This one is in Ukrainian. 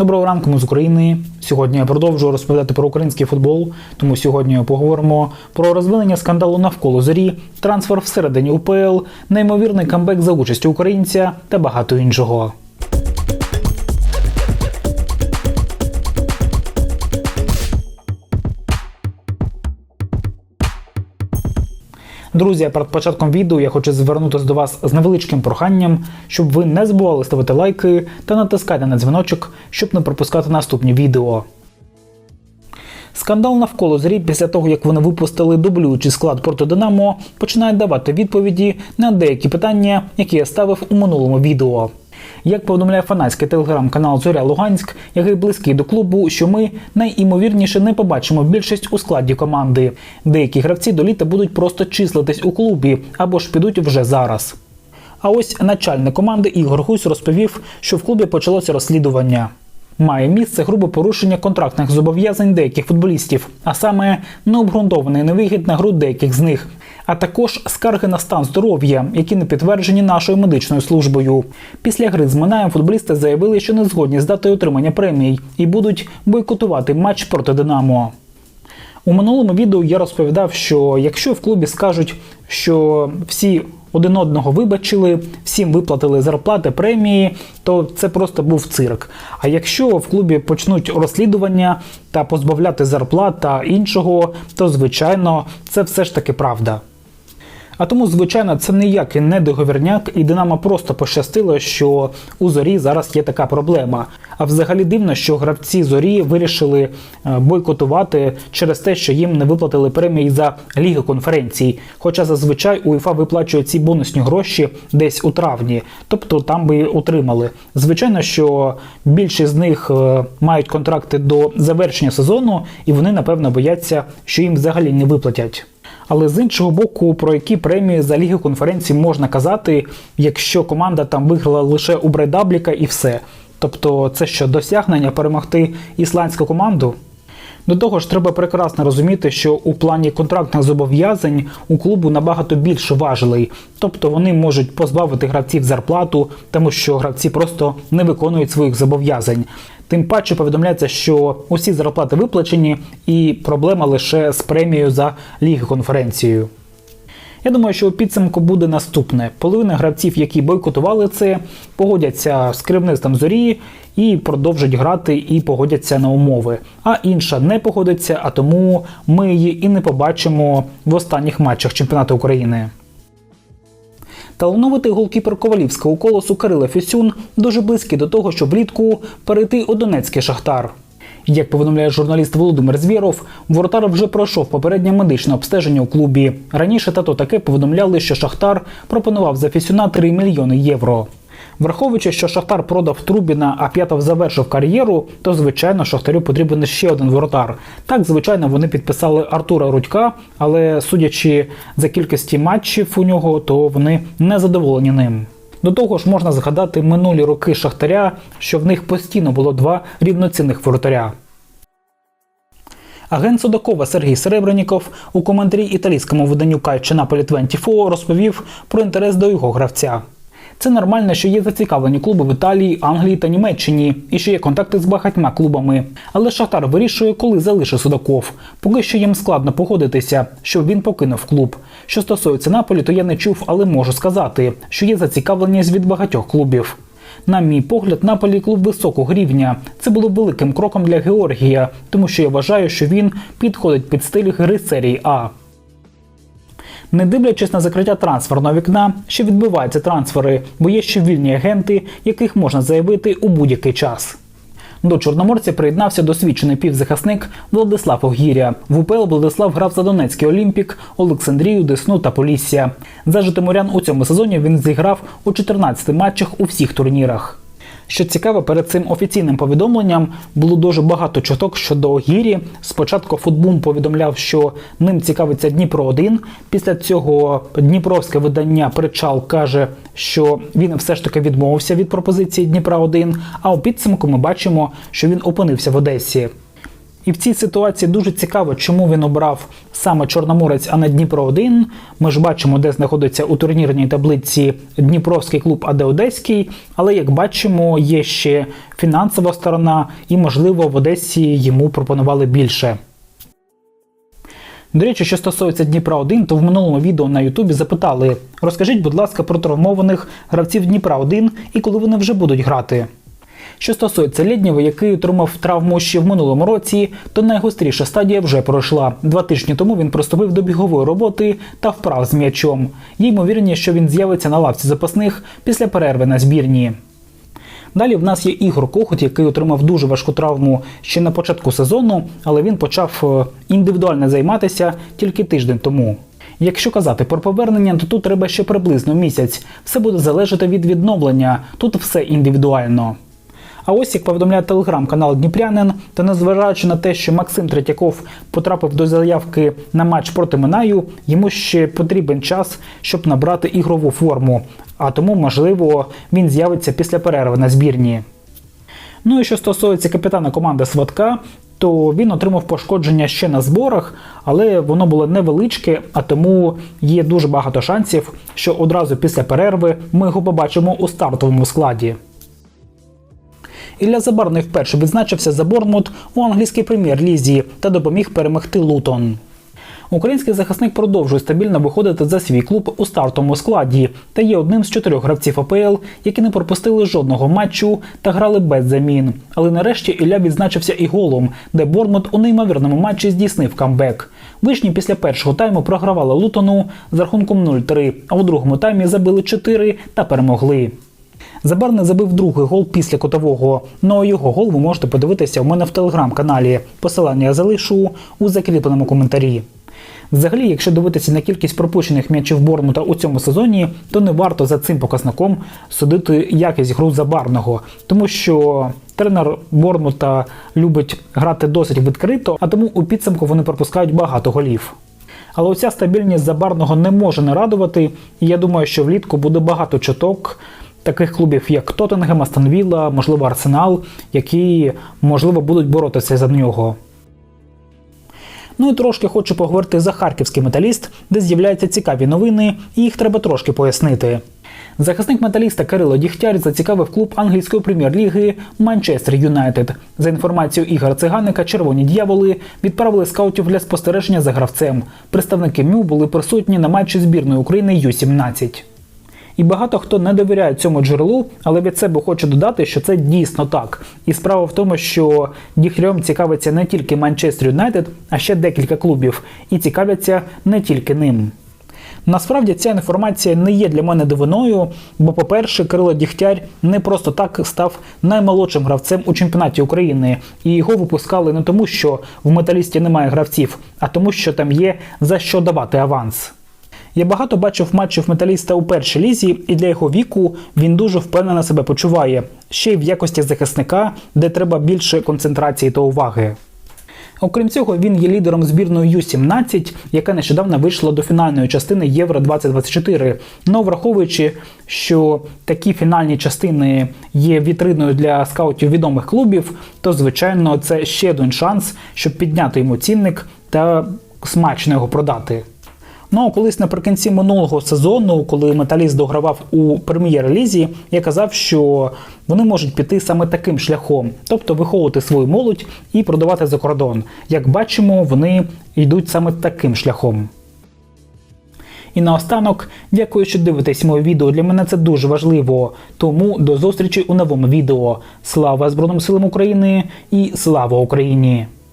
Доброго ранку, ми з України. Сьогодні я продовжую розповідати про український футбол. Тому сьогодні поговоримо про розвинення скандалу навколо зорі, трансфер всередині УПЛ, неймовірний камбек за участю українця та багато іншого. Друзі, перед початком відео я хочу звернутися до вас з невеличким проханням, щоб ви не забували ставити лайки та натискати на дзвіночок, щоб не пропускати наступні відео. Скандал навколо зрі після того, як вони випустили дублюючий склад проти Динамо, починає давати відповіді на деякі питання, які я ставив у минулому відео. Як повідомляє фанатський телеграм-канал Зоря Луганськ, який близький до клубу, що ми найімовірніше не побачимо більшість у складі команди. Деякі гравці до літа будуть просто числитись у клубі або ж підуть вже зараз. А ось начальник команди Ігор Гусь розповів, що в клубі почалося розслідування. Має місце грубе порушення контрактних зобов'язань деяких футболістів, а саме необґрунтований невигід на гру деяких з них, а також скарги на стан здоров'я, які не підтверджені нашою медичною службою. Після гри з Минаєм футболісти заявили, що не згодні з датою отримання премій і будуть бойкотувати матч проти Динамо. У минулому відео я розповідав, що якщо в клубі скажуть, що всі один одного вибачили, всім виплатили зарплати, премії, то це просто був цирк. А якщо в клубі почнуть розслідування та позбавляти зарплат та іншого, то звичайно це все ж таки правда. А тому, звичайно, це ніякий не договірняк, і Динамо просто пощастило, що у зорі зараз є така проблема. А взагалі дивно, що гравці зорі вирішили е, бойкотувати через те, що їм не виплатили премії за ліги конференцій. Хоча зазвичай УЄФА виплачує ці бонусні гроші десь у травні, тобто там би отримали. Звичайно, що більшість з них е, мають контракти до завершення сезону, і вони напевно бояться, що їм взагалі не виплатять. Але з іншого боку, про які премії за ліги конференції можна казати, якщо команда там виграла лише у Брайдабліка і все. Тобто, це що досягнення перемогти ісландську команду? До того ж, треба прекрасно розуміти, що у плані контрактних зобов'язань у клубу набагато більше важелей, тобто вони можуть позбавити гравців зарплату, тому що гравці просто не виконують своїх зобов'язань. Тим паче повідомляється, що усі зарплати виплачені, і проблема лише з премією за ліги конференцією. Я думаю, що у підсумку буде наступне: половина гравців, які бойкотували це, погодяться з керівництвом зорі і продовжать грати і погодяться на умови. А інша не погодиться, а тому ми її і не побачимо в останніх матчах чемпіонату України. Талановитий голкіпер Ковалівського колосу Кирило Фісюн дуже близький до того, щоб влітку перейти у Донецький шахтар. Як повідомляє журналіст Володимир Звєров, воротар вже пройшов попереднє медичне обстеження у клубі. Раніше тато таке повідомляли, що Шахтар пропонував за Фісюна 3 мільйони євро. Враховуючи, що Шахтар продав Трубіна, а П'ятов завершив кар'єру, то звичайно Шахтарю потрібен ще один воротар. Так, звичайно, вони підписали Артура Рудька, але судячи за кількості матчів у нього, то вони не задоволені ним. До того ж, можна згадати минулі роки Шахтаря, що в них постійно було два рівноцінних воротаря. Агент Судакова Сергій Серебренніков у коментарі італійському виданню Кайчина Політвентіфо розповів про інтерес до його гравця. Це нормально, що є зацікавлені клуби в Італії, Англії та Німеччині, і що є контакти з багатьма клубами. Але Шахтар вирішує, коли залишить Судаков. Поки що їм складно погодитися, щоб він покинув клуб. Що стосується Наполі, то я не чув, але можу сказати, що є зацікавленість від багатьох клубів. На мій погляд, Наполі клуб високого рівня. Це було великим кроком для Георгія, тому що я вважаю, що він підходить під стиль гри серії А. Не дивлячись на закриття трансферного вікна, ще відбуваються трансфери, бо є ще вільні агенти, яких можна заявити у будь-який час. До Чорноморця приєднався досвідчений півзахисник Владислав Огіря. В УПЛ Владислав грав за Донецький Олімпік, Олександрію, Десну та Полісся. За Житомирян у цьому сезоні він зіграв у 14 матчах у всіх турнірах. Що цікаво, перед цим офіційним повідомленням було дуже багато чуток щодо Гірі. Спочатку Футбум повідомляв, що ним цікавиться Дніпро 1 Після цього Дніпровське видання Причал каже, що він все ж таки відмовився від пропозиції Дніпра 1 А у підсумку ми бачимо, що він опинився в Одесі. І в цій ситуації дуже цікаво, чому він обрав саме Чорноморець, а не Дніпро 1 Ми ж бачимо, де знаходиться у турнірній таблиці Дніпровський клуб, а де Одеський. Але як бачимо, є ще фінансова сторона, і, можливо, в Одесі йому пропонували більше. До речі, що стосується Дніпра 1 то в минулому відео на Ютубі запитали: розкажіть, будь ласка, про травмованих гравців Дніпра 1 і коли вони вже будуть грати. Що стосується Лєднєва, який отримав травму ще в минулому році, то найгостріша стадія вже пройшла. Два тижні тому він приступив до бігової роботи та вправ з м'ячом. Є ймовірність, що він з'явиться на лавці запасних після перерви на збірні. Далі в нас є Ігор Кохот, який отримав дуже важку травму ще на початку сезону, але він почав е, індивідуально займатися тільки тиждень тому. Якщо казати про повернення, то тут треба ще приблизно місяць. Все буде залежати від відновлення. Тут все індивідуально. А ось як повідомляє телеграм-канал Дніпрянин, то незважаючи на те, що Максим Третьяков потрапив до заявки на матч проти Минаю, йому ще потрібен час, щоб набрати ігрову форму. А тому, можливо, він з'явиться після перерви на збірні. Ну і що стосується капітана команди Сватка, то він отримав пошкодження ще на зборах, але воно було невеличке, а тому є дуже багато шансів, що одразу після перерви ми його побачимо у стартовому складі. Ілля Забарний вперше відзначився за Борнмут у англійській прем'єр-лізі та допоміг перемогти Лутон. Український захисник продовжує стабільно виходити за свій клуб у стартовому складі та є одним з чотирьох гравців АПЛ, які не пропустили жодного матчу та грали без замін. Але нарешті Ілля відзначився і голом, де Борнмут у неймовірному матчі здійснив камбек. Вишні після першого тайму програвали Лутону з рахунком 0-3, а у другому таймі забили 4 та перемогли. Забарний забив другий гол після котового. Ну а його гол ви можете подивитися у мене в телеграм-каналі. Посилання я залишу у закріпленому коментарі. Взагалі, якщо дивитися на кількість пропущених м'ячів Борнмута у цьому сезоні, то не варто за цим показником судити якість гру забарного, тому що тренер Борнмута любить грати досить відкрито, а тому у підсумку вони пропускають багато голів. Але оця стабільність забарного не може не радувати, і я думаю, що влітку буде багато чуток таких клубів, як Тоттенгем, Астон Вілла, можливо, Арсенал, які, можливо, будуть боротися за нього. Ну і трошки хочу поговорити за харківський металіст, де з'являються цікаві новини, і їх треба трошки пояснити. Захисник металіста Кирило Дігтяр зацікавив клуб англійської прем'єр-ліги Манчестер Юнайтед. За інформацією Ігора Циганика, червоні дьяволи відправили скаутів для спостереження за гравцем. Представники МЮ були присутні на матчі збірної України Ю-17. І багато хто не довіряє цьому джерелу, але від себе хочу додати, що це дійсно так. І справа в тому, що Діхрьом цікавиться не тільки Манчестер Юнайтед, а ще декілька клубів, і цікавляться не тільки ним. Насправді ця інформація не є для мене дивиною, бо, по-перше, Кирило Дігтяр не просто так став наймолодшим гравцем у чемпіонаті України, і його випускали не тому, що в металісті немає гравців, а тому, що там є за що давати аванс. Я багато бачив матчів металіста у першій лізі, і для його віку він дуже впевнено себе почуває, ще й в якості захисника, де треба більше концентрації та уваги. Окрім цього, він є лідером збірної Ю-17, яка нещодавно вийшла до фінальної частини Євро 2024. Но враховуючи, що такі фінальні частини є вітриною для скаутів відомих клубів, то звичайно це ще один шанс, щоб підняти йому цінник та смачно його продати. Ну колись наприкінці минулого сезону, коли металіст догравав у прем'єр-лізі, я казав, що вони можуть піти саме таким шляхом, тобто виховувати свою молодь і продавати за кордон. Як бачимо, вони йдуть саме таким шляхом. І наостанок, дякую, що дивитесь моє відео. Для мене це дуже важливо. Тому до зустрічі у новому відео. Слава Збройним силам України і слава Україні!